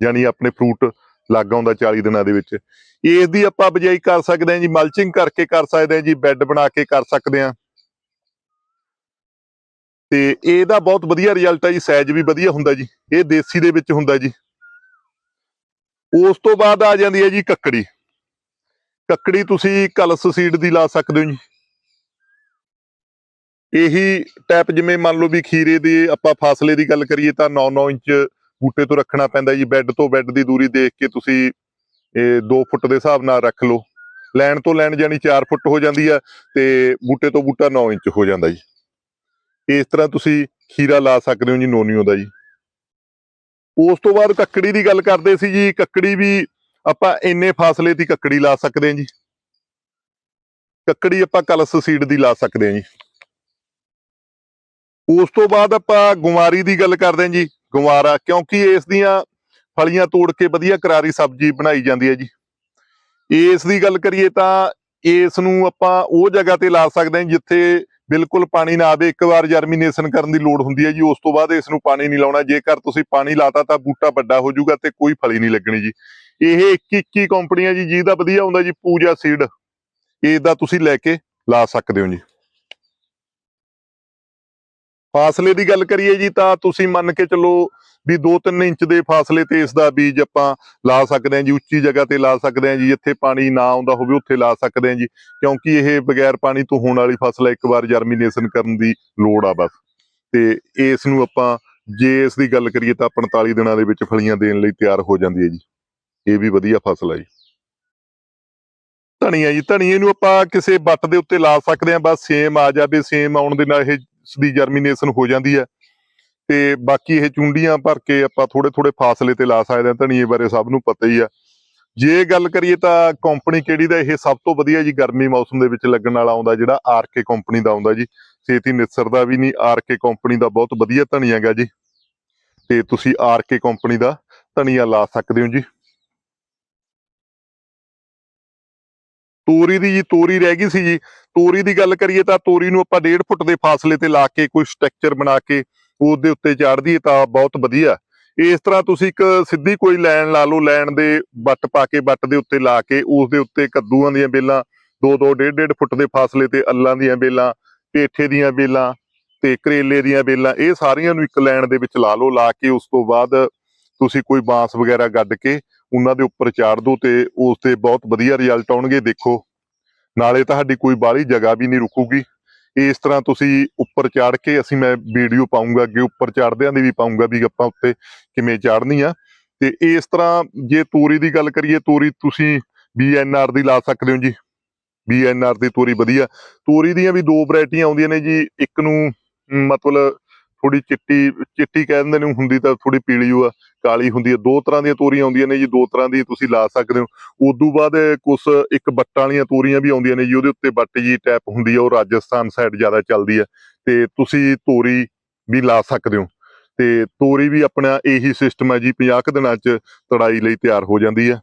ਯਾਨੀ ਆਪਣੇ ਫਰੂਟ ਲੱਗ ਆਉਂਦਾ 40 ਦਿਨਾਂ ਦੇ ਵਿੱਚ। ਇਸ ਦੀ ਆਪਾਂ ਬਜਾਈ ਕਰ ਸਕਦੇ ਹਾਂ ਜੀ ਮਲਚਿੰਗ ਕਰਕੇ ਕਰ ਸਕਦੇ ਹਾਂ ਜੀ ਬੈੱਡ ਬਣਾ ਕੇ ਕਰ ਸਕਦੇ ਹਾਂ। ਤੇ ਇਹਦਾ ਬਹੁਤ ਵਧੀਆ ਰਿਜ਼ਲਟ ਹੈ ਜੀ ਸਾਈਜ਼ ਵੀ ਵਧੀਆ ਹੁੰਦਾ ਜੀ। ਇਹ ਦੇਸੀ ਦੇ ਵਿੱਚ ਹੁੰਦਾ ਜੀ। ਉਸ ਤੋਂ ਬਾਅਦ ਆ ਜਾਂਦੀ ਹੈ ਜੀ ਕੱਕੜੀ। ਕੱਕੜੀ ਤੁਸੀਂ ਕਲਸ ਸੀਡ ਦੀ ਲਾ ਸਕਦੇ ਹੋ ਜੀ। ਇਹੀ ਟੈਪ ਜਿਵੇਂ ਮੰਨ ਲਓ ਵੀ ਖੀਰੇ ਦੀ ਆਪਾਂ ਫਾਸਲੇ ਦੀ ਗੱਲ ਕਰੀਏ ਤਾਂ 9-9 ਇੰਚ ਬੂਟੇ ਤੋਂ ਰੱਖਣਾ ਪੈਂਦਾ ਜੀ। ਬੈੱਡ ਤੋਂ ਬੈੱਡ ਦੀ ਦੂਰੀ ਦੇਖ ਕੇ ਤੁਸੀਂ ਇਹ 2 ਫੁੱਟ ਦੇ ਹਿਸਾਬ ਨਾਲ ਰੱਖ ਲਓ। ਲੈਣ ਤੋਂ ਲੈਣ ਜਾਨੀ 4 ਫੁੱਟ ਹੋ ਜਾਂਦੀ ਹੈ ਤੇ ਬੂਟੇ ਤੋਂ ਬੂਟਾ 9 ਇੰਚ ਹੋ ਜਾਂਦਾ ਜੀ। ਇਸ ਤਰ੍ਹਾਂ ਤੁਸੀਂ ਖੀਰਾ ਲਾ ਸਕਦੇ ਹੋ ਜੀ ਨੋਨੀਓ ਦਾ ਜੀ। ਉਸ ਤੋਂ ਬਾਅਦ ਕੱਕੜੀ ਦੀ ਗੱਲ ਕਰਦੇ ਸੀ ਜੀ, ਕੱਕੜੀ ਵੀ ਆਪਾਂ ਇੰਨੇ ਫਾਸਲੇ ਦੀ ਕੱਕੜੀ ਲਾ ਸਕਦੇ ਹਾਂ ਜੀ। ਕੱਕੜੀ ਆਪਾਂ ਕਲਸ ਸੀਡ ਦੀ ਲਾ ਸਕਦੇ ਹਾਂ ਜੀ। ਉਸ ਤੋਂ ਬਾਅਦ ਆਪਾਂ ਗੁਮਾਰੀ ਦੀ ਗੱਲ ਕਰਦੇ ਹਾਂ ਜੀ, ਗਵਾਰਾ, ਕਿਉਂਕਿ ਇਸ ਦੀਆਂ ਫਲੀਆਂ ਤੋੜ ਕੇ ਵਧੀਆ ਕਰਾਰੀ ਸਬਜ਼ੀ ਬਣਾਈ ਜਾਂਦੀ ਹੈ ਜੀ। ਇਸ ਦੀ ਗੱਲ ਕਰੀਏ ਤਾਂ ਇਸ ਨੂੰ ਆਪਾਂ ਉਹ ਜਗ੍ਹਾ ਤੇ ਲਾ ਸਕਦੇ ਹਾਂ ਜਿੱਥੇ ਬਿਲਕੁਲ ਪਾਣੀ ਨਾ ਆਵੇ, ਇੱਕ ਵਾਰ ਜਰਮੀਨੇਸ਼ਨ ਕਰਨ ਦੀ ਲੋੜ ਹੁੰਦੀ ਹੈ ਜੀ, ਉਸ ਤੋਂ ਬਾਅਦ ਇਸ ਨੂੰ ਪਾਣੀ ਨਹੀਂ ਲਾਉਣਾ, ਜੇਕਰ ਤੁਸੀਂ ਪਾਣੀ ਲਾਤਾ ਤਾਂ ਬੂਟਾ ਵੱਡਾ ਹੋ ਜਾਊਗਾ ਤੇ ਕੋਈ ਫਲੀ ਨਹੀਂ ਲੱਗਣੀ ਜੀ। ਇਹ 21 ਕੰਪਨੀ ਹੈ ਜੀ, ਜਿਹਦਾ ਵਧੀਆ ਹੁੰਦਾ ਜੀ, ਪੂਜਾ ਸੀਡ ਇਸ ਦਾ ਤੁਸੀਂ ਲੈ ਕੇ ਲਾ ਸਕਦੇ ਹੋ ਜੀ। ਫਾਸਲੇ ਦੀ ਗੱਲ ਕਰੀਏ ਜੀ, ਤਾਂ ਤੁਸੀਂ ਮੰਨ ਕੇ ਚੱਲੋ ਵੀ 2-3 ਇੰਚ ਦੇ ਫਾਸਲੇ ਤੇ ਇਸ ਦਾ ਬੀਜ ਆਪਾਂ ਲਾ ਸਕਦੇ ਹਾਂ ਜੀ, ਉੱਚੀ ਜਗ੍ਹਾ ਤੇ ਲਾ ਸਕਦੇ ਹਾਂ ਜੀ, ਜਿੱਥੇ ਪਾਣੀ ਨਾ ਆਉਂਦਾ ਹੋਵੇ ਉੱਥੇ ਲਾ ਸਕਦੇ ਹਾਂ ਜੀ, ਕਿਉਂਕਿ ਇਹ ਬਗੈਰ ਪਾਣੀ ਤੋਂ ਹੋਣ ਵਾਲੀ ਫਸਲ ਹੈ ਇੱਕ ਵਾਰ ਜਰਮੀਨੇਸ਼ਨ ਕਰਨ ਦੀ ਲੋੜ ਆ ਬਸ। ਤੇ ਇਸ ਨੂੰ ਆਪਾਂ, ਜੇ ਇਸ ਦੀ ਗੱਲ ਕਰੀਏ ਤਾਂ 45 ਦਿਨਾਂ ਦੇ ਵਿੱਚ ਫਲੀਆਂ ਦੇਣ ਲਈ ਤਿਆਰ ਹੋ ਜਾਂਦੀ ਹੈ ਜੀ। ਇਹ ਵੀ ਵਧੀਆ ਫਸਲ ਹੈ ਜੀ। ਧਨੀਆ ਜੀ, ਧਨੀਏ ਨੂੰ ਆਪਾਂ ਕਿਸੇ ਬੱਟ ਦੇ ਉੱਤੇ ਲਾ ਸਕਦੇ ਹਾਂ, ਬਸ ਸੇਮ ਆ ਜਾਵੇ ਸੇਮ ਆਉਣ ਦੇ ਨਾਲ ਇਹ ਦੀ ਜਰਮੀਨੇਸ਼ਨ ਹੋ ਜਾਂਦੀ ਹੈ। ਤੇ ਬਾਕੀ ਇਹ ਚੁੰਡੀਆਂ ਭਰ ਕੇ ਆਪਾਂ ਥੋੜੇ ਥੋੜੇ ਫਾਸਲੇ ਤੇ ਲਾ ਸਕਦੇ ਹਾਂ, ਧਨੀਏ ਬਾਰੇ ਸਭ ਨੂੰ ਪਤਾ ਹੀ ਆ ਜੇ ਗੱਲ ਕਰੀਏ ਤਾਂ ਕੰਪਨੀ ਕਿਹੜੀ ਦਾ, ਇਹ ਸਭ ਤੋਂ ਵਧੀਆ ਜੀ ਗਰਮੀ ਮੌਸਮ ਦੇ ਵਿੱਚ ਲੱਗਣ ਵਾਲਾ ਆਉਂਦਾ ਜਿਹੜਾ ਆਰਕੇ ਕੰਪਨੀ ਦਾ ਆਉਂਦਾ ਜੀ। ਸਿਹਤ ਨਿਸਰ ਦਾ ਵੀ ਨਹੀਂ ਆਰਕੇ ਕੰਪਨੀ ਦਾ ਬਹੁਤ ਵਧੀਆ ਧਨੀਆ ਹੈਗਾ ਜੀ। ਤੇ ਤੁਸੀਂ ਆਰਕੇ ਕੰਪਨੀ ਦਾ ਧਨੀਆ ਲਾ ਸਕਦੇ ਹੋ ਜੀ। ਤੋਰੀ ਦੀ ਜੀ, ਤੋਰੀ ਰਹਿ ਗਈ ਸੀ ਜੀ। ਤੋਰੀ ਦੀ ਗੱਲ ਕਰੀਏ ਤਾਂ ਤੋਰੀ ਨੂੰ ਆਪਾਂ 1.5 ਫੁੱਟ ਦੇ ਫਾਸਲੇ ਤੇ ਲਾ ਕੇ ਕੋਈ ਸਟਰਕਚਰ ਬਣਾ ਕੇ ਉਹਦੇ ਉੱਤੇ ਚਾੜ ਤਾਂ ਬਹੁਤ ਵਧੀਆ। ਇਸ ਤਰ੍ਹਾਂ ਤੁਸੀਂ ਇੱਕ ਸਿੱਧੀ ਕੋਈ ਲਾਈਨ ਲਾ ਲਓ, ਲਾਈਨ ਦੇ ਵੱਟ ਪਾ ਕੇ, ਵੱਟ ਦੇ ਉੱਤੇ ਲਾ ਕੇ, ਉਸ ਦੇ ਉੱਤੇ ਕੱਦੂਆਂ ਦੀਆਂ ਬੇਲਾਂ 2-2 1.5 ਫੁੱਟ ਦੇ ਫਾਸਲੇ ਤੇ ਅੱਲਾਂ ਦੀਆਂ ਬੇਲਾਂ, ਪੇਠੇ ਦੀਆਂ ਬੇਲਾਂ ਤੇ ਕਰੇਲੇ ਦੀਆਂ ਬੇਲਾਂ, ਇਹ ਸਾਰੀਆਂ ਨੂੰ ਇੱਕ ਲਾਈਨ ਦੇ ਵਿੱਚ ਲਾ ਲਓ। ਲਾ ਕੇ ਉਸ ਤੋਂ ਬਾਅਦ ਤੁਸੀਂ ਕੋਈ ਬਾਂਸ ਵਗੈਰਾ ਗੱਡ ਕੇ ਉਹਨਾਂ ਦੇ ਉੱਪਰ ਚਾੜ ਦਿਓ ਤੇ ਉਸ ਤੇ ਬਹੁਤ ਵਧੀਆ ਰਿਜ਼ਲਟ ਆਉਣਗੇ, ਦੇਖੋ। ਨਾਲੇ ਤੁਹਾਡੀ ਕੋਈ ਬਾਹਲੀ ਜਗ੍ਹਾ ਵੀ ਨਹੀਂ ਰੁਕੂਗੀ। ਇਸ ਤਰ੍ਹਾਂ ਤੁਸੀਂ ਉੱਪਰ ਚਾੜ ਕੇ ਅਸੀਂ ਮੈਂ ਵੀਡੀਓ ਪਾਉਂਗਾ ਅੱਗੇ ਉੱਪਰ ਚਾੜਦਿਆਂ ਦੀ ਵੀ ਪਾਉਂਗਾ ਵੀ ਆਪਾਂ ਉੱਤੇ ਕਿਵੇਂ ਚਾੜਨੀ ਆ। ਤੇ ਇਸ ਤਰ੍ਹਾਂ ਜੇ ਤੋਰੀ ਦੀ ਗੱਲ ਕਰੀਏ, ਤੋਰੀ ਤੁਸੀਂ ਬੀਐਨਆਰ ਦੀ ਲਾ ਸਕਦੇ ਹੋ ਜੀ। ਬੀਐਨਆਰ ਦੀ ਤੋਰੀ ਵਧੀਆ। ਤੋਰੀ ਦੀਆਂ ਵੀ ਦੋ ਵੈਰਾਈਟੀਆਂ ਆਉਂਦੀਆਂ ਨੇ ਜੀ। ਇੱਕ ਨੂੰ ਮਤਲਬ ਥੋੜੀ ਚਿੱਟੀ ਚਿੱਟੀ ਕਹਿ ਦਿੰਦੇ ਨੇ, ਹੁੰਦੀ ਤਾਂ ਥੋੜੀ ਪੀਲੀ ਆ। ਕਾਲੀ ਹੁੰਦੀ ਹੈ, ਦੋ ਤਰ੍ਹਾਂ ਦੀਆਂ ਤੋਰੀਆਂ ਆਉਂਦੀਆਂ ਨੇ ਜੀ, ਦੋ ਤਰ੍ਹਾਂ ਦੀ ਤੁਸੀਂ ਲਾ ਸਕਦੇ ਹੋ। ਉਦੋਂ ਬਾਅਦ ਕੁਛ ਇੱਕ ਬੱਟਾਂ ਵਾਲੀਆਂ ਤੋਰੀਆਂ ਵੀ ਆਉਂਦੀਆਂ ਨੇ ਜੀ, ਉਹਦੇ ਉੱਤੇ ਬੱਟ ਜੀ ਟੈਪ ਹੁੰਦੀ ਹੈ ਉਹ ਰਾਜਸਥਾਨ ਸਾਈਡ ਜ਼ਿਆਦਾ ਚੱਲਦੀ ਹੈ ਤੇ ਤੁਸੀਂ ਤੋਰੀ ਵੀ ਲਾ ਸਕਦੇ ਹੋ। ਤੇ ਤੋਰੀ ਵੀ ਆਪਣਾ ਇਹੀ ਸਿਸਟਮ ਹੈ ਜੀ 50 ਕੁ ਦਿਨਾਂ 'ਚ ਤੜਾਈ ਲਈ ਤਿਆਰ ਹੋ ਜਾਂਦੀ ਹੈ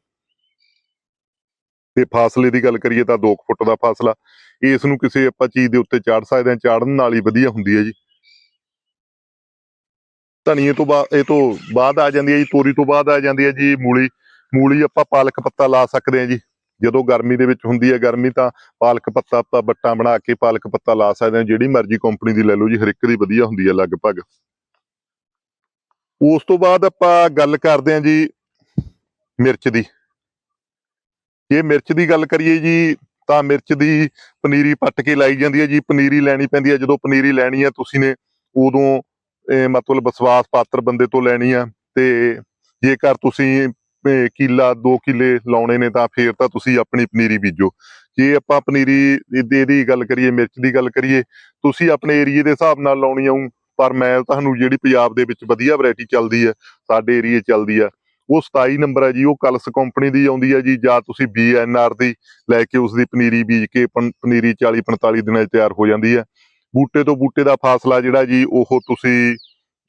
ਤੇ ਫਾਸਲੇ ਦੀ ਗੱਲ ਕਰੀਏ ਤਾਂ 2 ਫੁੱਟ ਦਾ ਫਾਸਲਾ। ਇਸ ਨੂੰ ਕਿਸੇ ਆਪਾਂ ਚੀਜ਼ ਦੇ ਉੱਤੇ ਚਾੜ ਸਕਦੇ ਹਾਂ, ਚਾੜਨ ਨਾਲ ਹੀ ਵਧੀਆ ਹੁੰਦੀ ਹੈ ਜੀ। ਧਨੀਏ ਤੋਂ ਬਾਅਦ ਇਹ ਤੋਂ ਬਾਅਦ ਆ ਜਾਂਦੀ ਹੈ ਜੀ, ਤੋਰੀ ਤੋਂ ਬਾਅਦ ਆ ਜਾਂਦੀ ਹੈ ਜੀ, ਮੂਲੀ। ਮੂਲੀ ਆਪਾਂ ਪਾਲਕ ਪੱਤਾ ਲਾ ਸਕਦੇ ਹਾਂ ਜੀ। ਜਦੋਂ ਗਰਮੀ ਦੇ ਵਿੱਚ ਹੁੰਦੀ ਹੈ ਗਰਮੀ ਤਾਂ ਪਾਲਕ ਪੱਤਾ ਆਪਾਂ ਬੱਟਾਂ ਬਣਾ ਕੇ ਪਾਲਕ ਪੱਤਾ ਲਾ ਸਕਦੇ ਹਾਂ। ਜਿਹੜੀ ਮਰਜ਼ੀ ਕੰਪਨੀ ਦੀ ਲੈ ਲਓ ਜੀ, ਹਰ ਇੱਕ ਦੀ ਵਧੀਆ ਹੁੰਦੀ ਹੈ ਲਗਭਗ। ਉਸ ਤੋਂ ਬਾਅਦ ਆਪਾਂ ਗੱਲ ਕਰਦੇ ਹਾਂ ਜੀ ਮਿਰਚ ਦੀ। ਜੇ ਮਿਰਚ ਦੀ ਗੱਲ ਕਰੀਏ ਜੀ, ਤਾਂ ਮਿਰਚ ਦੀ ਪਨੀਰੀ ਪੱਟ ਕੇ ਲਾਈ ਜਾਂਦੀ ਹੈ ਜੀ। ਪਨੀਰੀ ਲੈਣੀ ਪੈਂਦੀ ਹੈ। ਜਦੋਂ ਪਨੀਰੀ ਲੈਣੀ ਹੈ, ਤੁਸੀਂ ਨੇ ਉਦੋਂ ਮਤਲਬ ਵਿਸ਼ਵਾਸ ਪਾਤਰ ਬੰਦੇ ਤੋਂ ਲੈਣੀ ਆ ਤੇ ਜੇਕਰ ਤੁਸੀਂ ਇਹ ਕਿੱਲਾ 2 ਕਿਲੇ ਲਾਉਣੇ ਨੇ ਤਾਂ ਫੇਰ ਤਾਂ ਤੁਸੀਂ ਆਪਣੀ ਪਨੀਰੀ ਬੀਜੋ। ਜੇ ਆਪਾਂ ਪਨੀਰੀ ਦੀ ਗੱਲ ਕਰੀਏ, ਮਿਰਚ ਦੀ ਗੱਲ ਕਰੀਏ, ਤੁਸੀਂ ਆਪਣੇ ਏਰੀਏ ਦੇ ਹਿਸਾਬ ਨਾਲ ਲਾਉਣੀ ਆਉਂ ਪਰ ਮੈਂ ਤੁਹਾਨੂੰ ਜਿਹੜੀ ਪੰਜਾਬ ਦੇ ਵਿੱਚ ਵਧੀਆ ਵੈਰਾਈਟੀ ਚੱਲਦੀ ਹੈ ਸਾਡੇ ਏਰੀਏ ਚੱਲਦੀ ਆ, ਉਹ 27 ਨੰਬਰ ਹੈ ਜੀ, ਉਹ ਕਲਸ ਕੰਪਨੀ ਦੀ ਆਉਂਦੀ ਹੈ ਜੀ, ਜਾਂ ਤੁਸੀਂ ਬੀਐਨਆਰ ਦੀ ਲੈ ਕੇ ਉਸ ਦੀ ਪਨੀਰੀ ਬੀਜ ਕੇ ਪਨ- ਪਨੀਰੀ 40 45 ਦਿਨਾਂ 'ਚ ਤਿਆਰ ਹੋ ਜਾਂਦੀ ਹੈ ਬੂਟੇ ਤੋਂ ਬੂਟੇ ਦਾ ਫਾਸਲਾ ਜਿਹੜਾ ਜੀ ਉਹ ਤੁਸੀਂ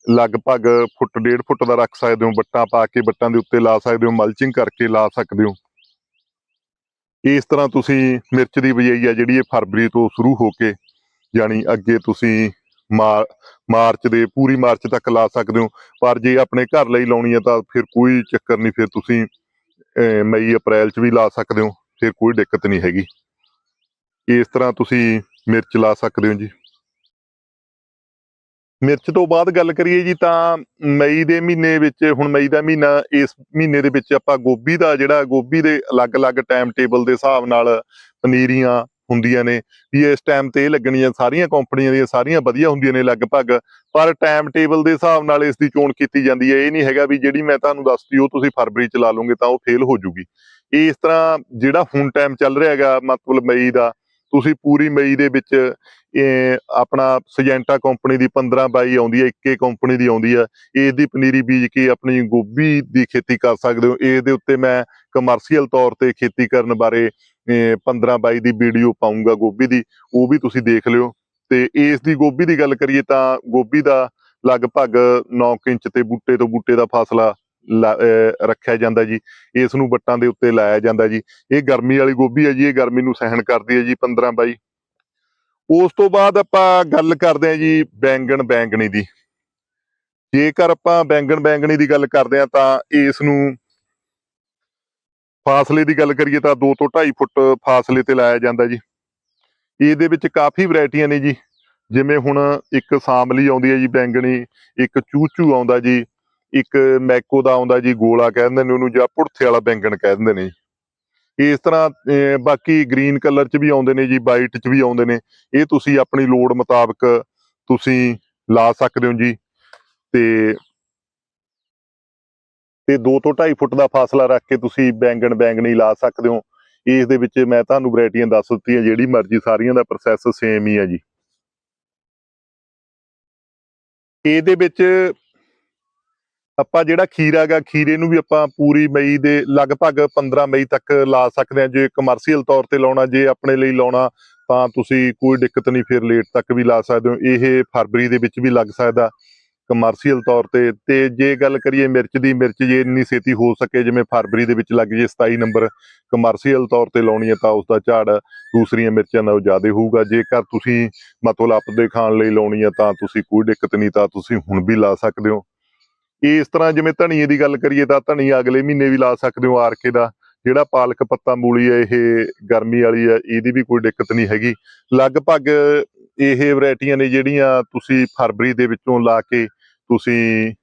ਲਗਭਗ ਫੁੱਟ ਡੇਢ ਫੁੱਟ ਦਾ ਰੱਖ ਸਕਦੇ ਹੋ। ਬੱਟਾਂ ਪਾ ਕੇ ਬੱਟਾਂ ਦੇ ਉੱਤੇ ਲਾ ਸਕਦੇ ਹੋ ਮਲਚਿੰਗ ਕਰਕੇ ਲਾ ਸਕਦੇ ਹੋ। ਇਸ ਤਰ੍ਹਾਂ ਤੁਸੀਂ ਮਿਰਚ ਦੀ ਬਿਜਾਈ ਆ ਜਿਹੜੀ ਇਹ ਫਰਵਰੀ ਤੋਂ ਸ਼ੁਰੂ ਹੋ ਕੇ ਯਾਨੀ ਅੱਗੇ ਤੁਸੀਂ ਮਾਰ ਮਾਰਚ ਦੇ ਪੂਰੀ ਮਾਰਚ ਤੱਕ ਲਾ ਸਕਦੇ ਹੋ। ਪਰ ਜੇ ਆਪਣੇ ਘਰ ਲਈ ਲਾਉਣੀ ਹੈ ਤਾਂ ਫਿਰ ਕੋਈ ਚੱਕਰ ਨਹੀਂ ਫਿਰ ਤੁਸੀਂ ਅਹ, ਮਈ ਅਪ੍ਰੈਲ 'ਚ ਵੀ ਲਾ ਸਕਦੇ ਹੋ। ਫਿਰ ਕੋਈ ਦਿੱਕਤ ਨਹੀਂ ਹੈਗੀ। ਇਸ ਤਰ੍ਹਾਂ ਤੁਸੀਂ ਮਿਰਚ ਲਾ ਸਕਦੇ ਹੋ ਜੀ। ਮਿਰਚ ਤੋਂ ਬਾਅਦ ਗੱਲ ਕਰੀਏ ਜੀ ਤਾਂ ਮਈ ਦੇ ਮਹੀਨੇ ਵਿੱਚ, ਹੁਣ ਮਈ ਦਾ ਮਹੀਨਾ, ਇਸ ਮਹੀਨੇ ਦੇ ਵਿੱਚ ਆਪਾਂ ਗੋਭੀ ਦਾ ਜਿਹੜਾ, ਗੋਭੀ ਦੇ ਅਲੱਗ-ਅਲੱਗ ਟਾਈਮ ਟੇਬਲ ਦੇ ਹਿਸਾਬ ਨਾਲ ਪਨੀਰੀਆਂ ਹੁੰਦੀਆਂ ਨੇ। ਵੀ ਇਸ ਟਾਈਮ ਤੇ ਇਹ ਲੱਗਣੀਆਂ ਸਾਰੀਆਂ ਕੰਪਨੀਆਂ ਦੀਆਂ ਸਾਰੀਆਂ ਵਧੀਆ ਹੁੰਦੀਆਂ ਨੇ ਲਗਭਗ, ਪਰ ਟਾਈਮ ਟੇਬਲ ਦੇ ਹਿਸਾਬ ਨਾਲ ਇਸ ਦੀ ਚੋਣ ਕੀਤੀ ਜਾਂਦੀ ਹੈ। ਇਹ ਨਹੀਂ ਹੈਗਾ ਵੀ ਜਿਹੜੀ ਮੈਂ ਤੁਹਾਨੂੰ ਦੱਸਤੀ ਉਹ ਤੁਸੀਂ ਫਰਵਰੀ ਚ ਲਾ ਲਓਗੇ ਤਾਂ ਉਹ ਫੇਲ ਹੋ ਜੂਗੀ। ਇਸ ਤਰ੍ਹਾਂ ਜਿਹੜਾ ਹੁਣ ਟਾਈਮ ਚੱਲ ਰਿਹਾ ਹੈਗਾ, ਮਤਲਬ ਮਈ ਦਾ ਤੁਸੀਂ ਪੂਰੀ ਮਈ ਦੇ ਵਿੱਚ ਆਪਣਾ ਸਜੈਂਟਾ ਕੰਪਨੀ ਦੀ 15 22 ਆਉਂਦੀ ਹੈ ਇੱਕੇ ਕੰਪਨੀ ਦੀ ਆਉਂਦੀ ਹੈ। ਇਸ ਦੀ ਪਨੀਰੀ ਬੀਜ ਕੇ ਆਪਣੀ ਗੋਭੀ ਦੀ ਖੇਤੀ ਕਰ ਸਕਦੇ ਹੋ। ਇਸ ਦੇ ਉੱਤੇ ਮੈਂ ਕਮਰਸ਼ੀਅਲ ਤੌਰ ਤੇ ਖੇਤੀ ਕਰਨ ਬਾਰੇ 15 22 ਦੀ ਵੀਡੀਓ ਪਾਉਂਗਾ ਗੋਭੀ ਦੀ। ਉਹ ਵੀ ਤੁਸੀਂ ਦੇਖ ਲਿਓ। ਤੇ ਇਸ ਦੀ ਗੋਭੀ ਦੀ ਗੱਲ ਕਰੀਏ ਤਾਂ ਗੋਭੀ ਦਾ ਲਗਭਗ 9 ਇੰਚ ਤੇ ਬੂਟੇ ਤੋਂ ਬੂਟੇ ਦਾ ਫਾਸਲਾ ਰੱਖਿਆ ਜਾਂਦਾ ਜੀ, ਇਸ ਨੂੰ ਵੱਟਾਂ ਦੇ ਉੱਤੇ ਲਾਇਆ ਜਾਂਦਾ ਜੀ। ਇਹ ਗਰਮੀ ਵਾਲੀ ਗੋਭੀ ਹੈ ਜੀ, ਇਹ ਗਰਮੀ ਨੂੰ ਸਹਿਣ ਕਰਦੀ ਹੈ ਜੀ 15 ਬਾਈ। ਉਸ ਤੋਂ ਬਾਅਦ ਆਪਾਂ ਗੱਲ ਕਰਦੇ ਹਾਂ ਜੀ ਬੈਂਗਣ ਬੈਂਗਣੀ ਦੀ। ਜੇਕਰ ਆਪਾਂ ਬੈਂਗਣ ਬੈਂਗਣੀ ਦੀ ਗੱਲ ਕਰਦੇ ਹਾਂ ਤਾਂ ਇਸ ਨੂੰ ਫਾਸਲੇ ਦੀ ਗੱਲ ਕਰੀਏ ਤਾਂ 2 ਤੋਂ 2.5 ਫੁੱਟ ਫਾਸਲੇ ਤੇ ਲਾਇਆ ਜਾਂਦਾ ਜੀ। ਇਹਦੇ ਵਿੱਚ ਕਾਫੀ ਵੈਰਾਈਟੀਆਂ ਨੇ ਜੀ। ਜਿਵੇਂ ਹੁਣ ਇੱਕ ਸਾਂਬਲੀ ਆਉਂਦੀ ਹੈ ਜੀ ਬੈਂਗਣੀ, ਇੱਕ ਚੂਚੂ ਆਉਂਦਾ ਜੀ। ਇੱਕ ਮੈਕੋ ਦਾ ਆਉਂਦਾ ਜੀ, ਗੋਲਾ ਕਹਿੰਦੇ ਨੇ ਉਹਨੂੰ, ਜਾਂ ਪੁੜਥੇ ਵਾਲਾ ਬੈਂਗਣ ਕਹਿ ਦਿੰਦੇ ਨੇ। ਜੀ। ਇਸ ਤਰ੍ਹਾਂ ਬਾਕੀ ਗ੍ਰੀਨ ਕਲਰ ਚ ਵੀ ਆਉਂਦੇ ਨੇ ਜੀ, ਵਾਈਟ ਚ ਵੀ ਆਉਂਦੇ ਨੇ। ਇਹ ਤੁਸੀਂ ਆਪਣੀ ਲੋੜ ਮੁਤਾਬਕ ਤੁਸੀਂ ਲਾ ਸਕਦੇ ਹੋ ਜੀ। ਤੇ ਤੇ 2 ਤੋਂ 2.5 ਫੁੱਟ ਦਾ ਫਾਸਲਾ ਰੱਖ ਕੇ ਤੁਸੀਂ ਬੈਂਗਣ ਬੈਂਗਣੀ ਲਾ ਸਕਦੇ ਹੋ। ਇਸ ਦੇ ਵਿੱਚ ਮੈਂ ਤੁਹਾਨੂੰ ਵੈਰਾਈਟੀਆਂ ਦੱਸ ਦਿੱਤੀਆਂ, ਜਿਹੜੀ ਮਰਜ਼ੀ ਸਾਰੀਆਂ ਦਾ ਪ੍ਰੋਸੈਸ ਸੇਮ ਹੀ ਹੈ ਜੀ। ਇਹਦੇ ਵਿੱਚ ਆਪਾਂ ਜਿਹੜਾ ਖੀਰਾ ਗਾ ਖੀਰੇ ਨੂੰ ਵੀ ਆਪਾਂ ਪੂਰੀ ਮਈ ਦੇ ਲਗਭਗ 15 ਮਈ ਤੱਕ ਲਾ ਸਕਦੇ ਹਾਂ। ਜੇ ਕਮਰਸ਼ੀਅਲ ਤੌਰ ਤੇ ਲਾਉਣਾ, ਜੇ ਆਪਣੇ ਲਈ ਲਾਉਣਾ, ਤਾਂ ਤੁਸੀਂ ਕੋਈ ਦਿੱਕਤ ਨਹੀਂ, ਫਿਰ ਲੇਟ ਤੱਕ ਵੀ ਲਾ ਸਕਦੇ ਹੋ। ਇਹ ਫਰਵਰੀ ਦੇ ਵਿੱਚ ਵੀ ਲੱਗ ਸਕਦਾ ਕਮਰਸ਼ੀਅਲ ਤੌਰ ਤੇ। ਤੇ ਜੇ ਗੱਲ ਕਰੀਏ ਮਿਰਚ ਦੀ, ਮਿਰਚ ਜੇ ਇੰਨੀ ਛੇਤੀ ਹੋ ਸਕੇ, ਜਿਵੇਂ ਫਰਵਰੀ ਦੇ ਵਿੱਚ ਲੱਗ ਜੇ 27 ਨੰਬਰ ਕਮਰਸ਼ੀਅਲ ਤੌਰ ਤੇ ਲਾਉਣੀ ਹੈ, ਤਾਂ ਉਸ ਦਾ ਝਾੜ ਦੂਸਰੀਆਂ ਮਿਰਚਾਂ ਨਾਲੋਂ ਜ਼ਿਆਦਾ ਹੋਊਗਾ। ਜੇਕਰ ਤੁਸੀਂ ਮਤਲਬ ਆਪਦੇ ਖਾਣ ਲਈ ਲਾਉਣੀ ਹੈ, ਤਾਂ ਤੁਸੀਂ ਕੋਈ ਦਿੱਕਤ ਨਹੀਂ, ਤਾਂ ਤੁਸੀਂ ਹੁਣ ਵੀ ਲਾ ਸਕਦੇ ਹੋ। ਇਸ ਤਰ੍ਹਾਂ ਜਿਵੇਂ ਧਨੀਏ ਦੀ ਗੱਲ ਕਰੀਏ ਤਾਂ ਧਨੀਆ ਅਗਲੇ ਮਹੀਨੇ ਵੀ ਲਾ ਸਕਦੇ ਹੋ ਆਰਕੇ ਦਾ, ਜਿਹੜਾ ਪਾਲਕ ਪੱਤਾ ਮੂਲੀ ਹੈ, ਇਹ ਗਰਮੀ ਵਾਲੀ ਹੈ, ਇਹਦੀ ਵੀ ਕੋਈ ਦਿੱਕਤ ਨਹੀਂ ਹੈਗੀ। ਲਗਭਗ ਇਹ ਵੈਰਾਈਟੀਆਂ ਨੇ ਜਿਹੜੀਆਂ ਤੁਸੀਂ ਫਰਵਰੀ ਦੇ ਵਿੱਚੋਂ ਲਾ ਕੇ ਤੁਸੀਂ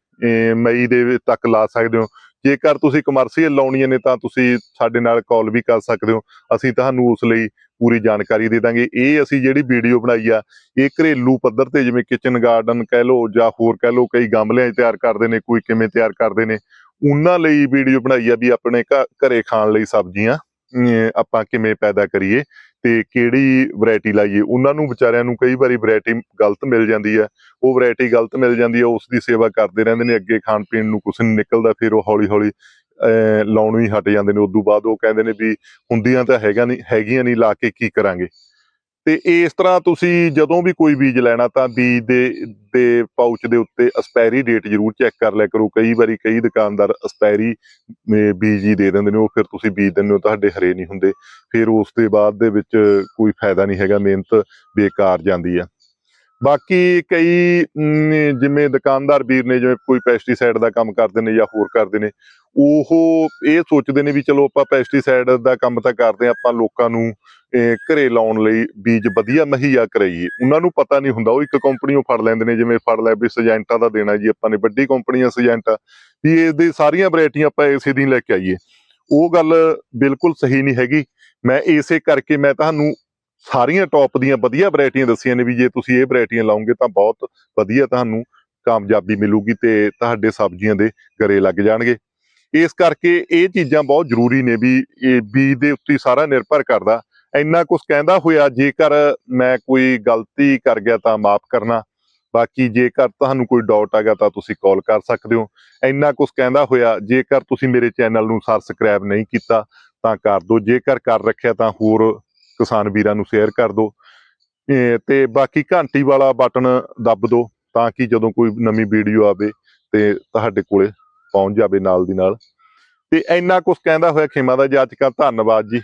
ਮਈ ਦੇ ਤੱਕ ਲਾ ਸਕਦੇ ਹੋ। ਜੇਕਰ ਤੁਸੀਂ ਕਮਰਸ਼ੀਅਲ ਲਾਉਣੀਆਂ ਨੇ ਤਾਂ ਤੁਸੀਂ ਸਾਡੇ ਨਾਲ ਕਾਲ ਵੀ ਕਰ ਸਕਦੇ ਹੋ। ਅਸੀਂ ਤੁਹਾਨੂੰ ਉਸ ਲਈ ਪੂਰੀ ਜਾਣਕਾਰੀ ਦੇ ਦਾਂਗੇ। ਇਹ ਅਸੀਂ ਜਿਹੜੀ ਵੀਡੀਓ ਬਣਾਈ ਆ, ਇਹ ਘਰੇਲੂ ਪੱਧਰ ਤੇ ਜਿਵੇਂ ਕਿਚਨ ਗਾਰਡਨ ਕਹਿ ਲਓ ਜਾਂ ਹੋਰ ਕਹਿ ਲਓ ਕਈ ਗਮਲਿਆਂ ਤਿਆਰ ਕਰਦੇ ਨੇ, ਕੋਈ ਕਿਵੇਂ ਤਿਆਰ ਕਰਦੇ ਨੇ, ਉਹਨਾਂ ਲਈ ਵੀਡੀਓ ਬਣਾਈ ਆ ਵੀ ਆਪਣੇ ਘਰੇ ਖਾਣ ਲਈ ਸਬਜ਼ੀਆਂ ਆਪਾਂ ਕਿਵੇਂ ਪੈਦਾ ਕਰੀਏ ਤੇ ਕਿਹੜੀ ਵੈਰਾਈਟੀ ਲਾਈਏ। ਉਹਨਾਂ ਨੂੰ ਵਿਚਾਰਿਆਂ ਨੂੰ ਕਈ ਵਾਰੀ ਵੈਰਾਈਟੀ ਗਲਤ ਮਿਲ ਜਾਂਦੀ ਹੈ ਉਹ ਵੈਰਾਈਟੀ ਗਲਤ ਮਿਲ ਜਾਂਦੀ ਹੈ ਉਸ ਦੀ ਸੇਵਾ ਕਰਦੇ ਰਹਿੰਦੇ ਨੇ, ਅੱਗੇ ਖਾਣ ਪੀਣ ਨੂੰ ਕੁਛ ਨਹੀਂ ਨਿਕਲਦਾ, ਫਿਰ ਉਹ ਹੌਲੀ ਹੌਲੀ ਲਾਉਣੋਂ ਹੀ ਹਟ ਜਾਂਦੇ ਨੇ, ਉਦੋਂ ਬਾਅਦ ਉਹ ਕਹਿੰਦੇ ਨੇ ਵੀ ਹੁੰਦੀਆਂ ਤਾਂ ਹੈਗਾ ਨਹੀਂ ਹੈਗੀਆਂ ਨਹੀਂ ਲਾ ਕੇ ਕੀ ਕਰਾਂਗੇ। ਤੇ ਇਸ ਤਰ੍ਹਾਂ ਤੁਸੀਂ ਜਦੋਂ ਵੀ ਕੋਈ ਬੀਜ ਲੈਣਾ ਤਾਂ ਬੀਜ ਦੇ ਦੇ ਪਾਊਚ ਦੇ ਉੱਤੇ ਐਕਸਪਾਇਰੀ ਡੇਟ ਜ਼ਰੂਰ ਚੈੱਕ ਕਰ ਲਿਆ ਕਰੋ। ਕਈ ਵਾਰੀ ਕਈ ਦੁਕਾਨਦਾਰ ਐਕਸਪਾਇਰੀ ਬੀਜ ਹੀ ਦੇ ਦਿੰਦੇ ਨੇ, ਉਹ ਫਿਰ ਤੁਸੀਂ ਬੀਜ ਦਿੰਦੇ ਹੋ, ਤੁਹਾਡੇ ਹਰੇ ਨਹੀਂ ਹੁੰਦੇ। ਫਿਰ ਉਸ ਦੇ ਬਾਅਦ ਦੇ ਵਿੱਚ ਕੋਈ ਫਾਇਦਾ ਨਹੀਂ ਹੈਗਾ, ਮਿਹਨਤ ਬੇਕਾਰ ਜਾਂਦੀ ਆ। ਬਾਕੀ ਕਈ ਜਿਵੇਂ ਦੁਕਾਨਦਾਰ ਵੀਰ ਨੇ ਜਿਵੇਂ ਕੋਈ ਪੈਸਟੀਸਾਈਡ ਦਾ ਕੰਮ ਕਰਦੇ ਨੇ ਜਾਂ ਹੋਰ ਕਰਦੇ ਨੇ, ਉਹ ਇਹ ਸੋਚਦੇ ਨੇ ਵੀ ਚਲੋ ਆਪਾਂ ਪੈਸਟੀਸਾਈਡ ਦਾ ਕੰਮ ਤਾਂ ਕਰਦੇ ਆ ਆਪਾਂ ਲੋਕਾਂ ਨੂੰ ਘਰੇ ਲਾਉਣ ਲਈ ਬੀਜ ਵਧੀਆ ਮੁਹੱਈਆ ਕਰਾਈਏ। ਉਹਨਾਂ ਨੂੰ ਪਤਾ ਨਹੀਂ ਹੁੰਦਾ, ਉਹ ਇੱਕ ਕੰਪਨੀ ਉਹ ਫੜ ਲੈਂਦੇ ਨੇ, ਜਿਵੇਂ ਫੜ ਲੈ ਵੀ ਸਜੈਂਟਾ ਦਾ ਦੇਣਾ ਜੀ, ਆਪਾਂ ਨੇ ਵੱਡੀ ਕੰਪਨੀ ਆ ਸਜੈਂਟਾ ਵੀ ਇਹਦੀ ਸਾਰੀਆਂ ਵੈਰਾਈਟੀਆਂ ਆਪਾਂ ਇਸੇ ਦਿਨ ਲੈ ਕੇ ਆਈਏ। ਉਹ ਗੱਲ ਬਿਲਕੁਲ ਸਹੀ ਨਹੀਂ ਹੈਗੀ। ਮੈਂ ਇਸੇ ਕਰਕੇ ਮੈਂ ਤੁਹਾਨੂੰ ਸਾਰੀਆਂ ਟੌਪ ਦੀਆਂ ਵਧੀਆ ਵੈਰਾਈਟੀਆਂ ਦੱਸੀਆਂ ਨੇ ਵੀ ਜੇ ਤੁਸੀਂ ਇਹ ਵੈਰਾਈਟੀਆਂ ਲਾਉਂਗੇ ਤਾਂ ਬਹੁਤ ਵਧੀਆ ਤੁਹਾਨੂੰ ਕਾਮਯਾਬੀ ਮਿਲੂਗੀ ਤੇ ਤੁਹਾਡੇ ਸਬਜ਼ੀਆਂ ਦੇ ਗਰੇ ਲੱਗ ਜਾਣਗੇ। ਇਸ ਕਰਕੇ ਇਹ ਚੀਜ਼ਾਂ ਬਹੁਤ ਜ਼ਰੂਰੀ ਨੇ ਵੀ ਇਹ ਬੀਜ ਦੇ ਉੱਤੇ ਸਾਰਾ ਨਿਰਭਰ ਕਰਦਾ। ਇੰਨਾ ਕੁਝ ਕਹਿੰਦਾ ਹੋਇਆ, ਜੇਕਰ ਮੈਂ ਕੋਈ ਗਲਤੀ ਕਰ ਗਿਆ ਤਾਂ ਮਾਫ ਕਰਨਾ। ਬਾਕੀ ਜੇਕਰ ਤੁਹਾਨੂੰ ਕੋਈ ਡਾਊਟ ਆਗਾ ਤਾਂ ਤੁਸੀਂ ਕਾਲ ਕਰ ਸਕਦੇ ਹੋ। ਇੰਨਾ ਕੁਝ ਕਹਿੰਦਾ ਹੋਇਆ, ਜੇਕਰ ਤੁਸੀਂ ਮੇਰੇ ਚੈਨਲ ਨੂੰ ਸਬਸਕ੍ਰਾਈਬ ਨਹੀਂ ਕੀਤਾ ਤਾਂ ਕਰ ਦਿਓ। ਜੇਕਰ ਕਰ ਰੱਖਿਆ ਤਾਂ ਹੋਰ ਕਿਸਾਨ ਵੀਰਾਂ ਨੂੰ ਸ਼ੇਅਰ ਕਰ ਦਿਓ। ਤੇ ਬਾਕੀ ਘੰਟੀ ਵਾਲਾ ਬਟਨ ਦੱਬ ਦਿਓ ਤਾਂ ਕਿ ਜਦੋਂ ਕੋਈ ਨਵੀਂ ਵੀਡੀਓ ਆਵੇ ਤੇ ਤੁਹਾਡੇ ਕੋਲੇ ਪਹੁੰਚ ਜਾਵੇ ਨਾਲ ਦੀ ਨਾਲ। ਤੇ ਇੰਨਾ ਕੁਝ ਕਹਿੰਦਾ ਹੋਇਆ ਖੇਮਾ ਦਾ ਜਾਚਕਾ ਧੰਨਵਾਦ ਜੀ।